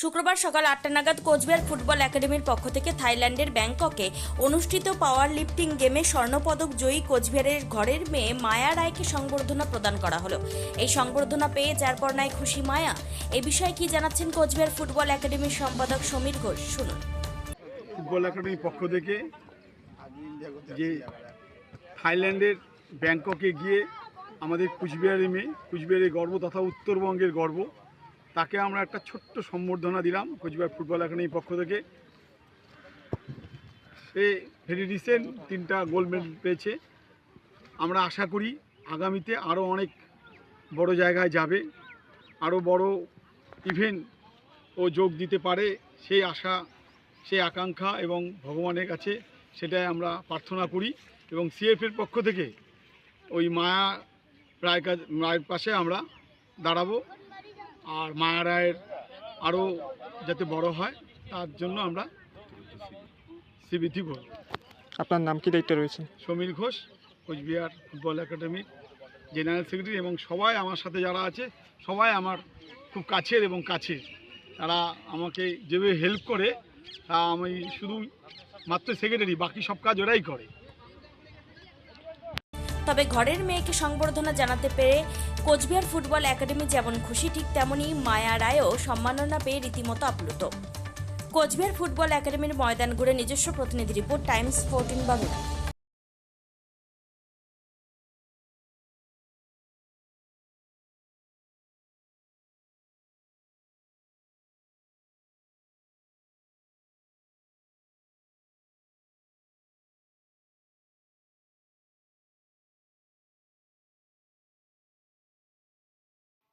শুক্রবার সকাল আটটা নাগাদ কোচবিহার ফুটবল একাডেমির পক্ষ থেকে থাইল্যান্ডের ব্যাংককে অনুষ্ঠিত পাওয়ার লিফটিং গেমে স্বর্ণপদক জয়ী কোচবিহারের ঘরের মেয়ে মায়া রায়কে সংবর্ধনা প্রদান করা হলো। এই সংবর্ধনা পেয়ে যার পর নাই খুশি মায়া। এ বিষয়ে কি জানাচ্ছেন কোচবিহার ফুটবল একাডেমির সম্পাদক সমীর ঘোষ? শুনুন। ফুটবল একাডেমির পক্ষ থেকে যে থাইল্যান্ডের ব্যাংককে গিয়ে আমাদের কুচবিহারের মেয়ে, কুচবিহারের গর্ব তথা উত্তরবঙ্গের গর্ব তাকে আমরা একটা ছোট্ট সম্বর্ধনা দিলাম কোচবিহার ফুটবল একাডেমির পক্ষ থেকে। সে ভেরি রিসেন্ট তিনটা গোল্ড মেডেল পেয়েছে। আমরা আশা করি আগামীতে আরও অনেক বড় জায়গায় যাবে আরও বড় ইভেন্ট ও যোগ দিতে পারে সেই আশা, সেই আকাঙ্ক্ষা এবং ভগবানের কাছে সেটাই আমরা প্রার্থনা করি এবং সিএফের পক্ষ থেকে ওই মায়া রায়ের কাছে রায়ের পাশে আমরা দাঁড়াবো। আর মায়া রায়ের আরও যাতে বড় হয় তার জন্য আমরা সিবিটি করব আপনার নাম কি দায়িত্ব রয়েছে? সমীর ঘোষ কোচবিহার ফুটবল একাডেমির জেনারেল সেক্রেটারি এবং সবাই আমার সাথে যারা আছে সবাই আমার খুব কাছের এবং কাছের। তারা আমাকে যেভাবে হেল্প করে তা আমি শুধু মাত্র সেক্রেটারি বাকি সব কাজ ওরাই করে। তবে ঘরের মেয়েকে সংবর্ধনা জানাতে পেরে কোচবিহার ফুটবল একাডেমি যেমন খুশি, ঠিক তেমনই মায়া রায়ও সম্মাননা পেয়ে রীতিমতো আপ্লুত। কোচবিহার ফুটবল একাডেমির ময়দান ঘুরে নিজস্ব প্রতিনিধি রিপোর্ট, টাইমস ফোরটিন বাংলা।